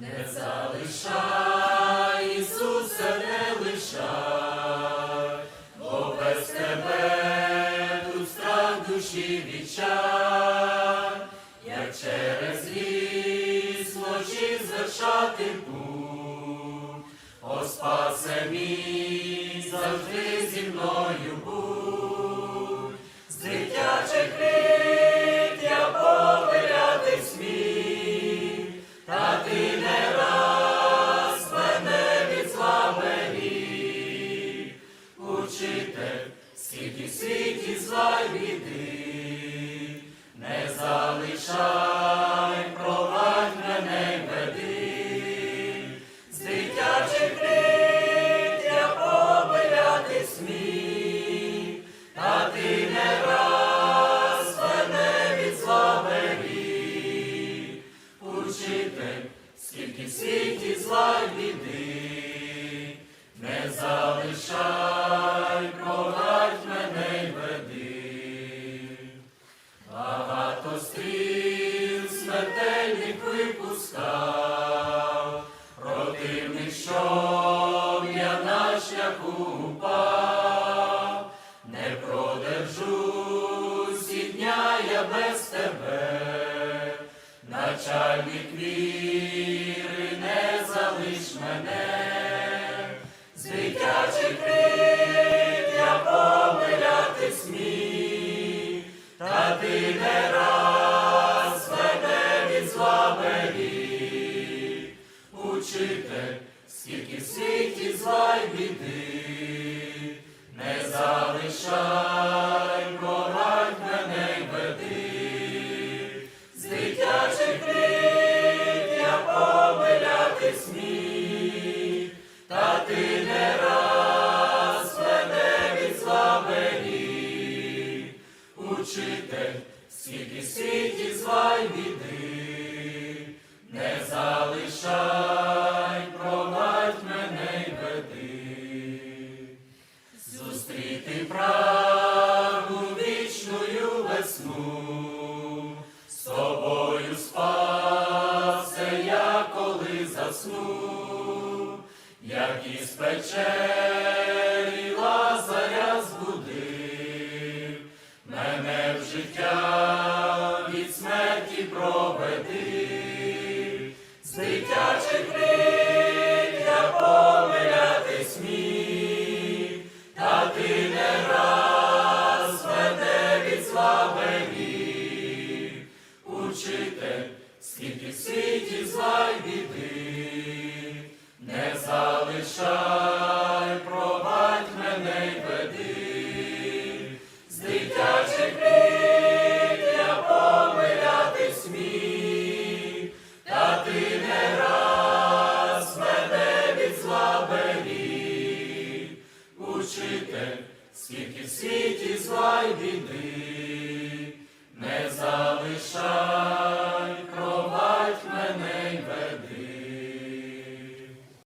Не залишай, Ісусе, не лишай, бо без тебе тут душі відчай, як через ліс вночі звершати путь, о спасе мій, завжди зі мною будь, Учитель, скільки в світі зла й біди, не залишай, провадь мене й веди. Багато стріл смертельних випускав, противник, щоб я не продержусь дня я без тебе, начальник віри, не залиш мене, з дитячих літ я помиляти сміх, та ти не раз мене від зла беріг. Учитель, скільки в світі зла й біди, не залишай, Учитель, скільки світі зла й біди, не залишай, провадь мене й веди, зустріти правду вічною весну, з тобою спасе я, коли засну, як із печері життя від смерті проведи, з дитячих літ я помиляти сміх, та ти не раз мене від зла беріг. Учитель, скільки в світі зла й не залишай, провадь мене й веди, з Учитель, скільки світі зла й біди,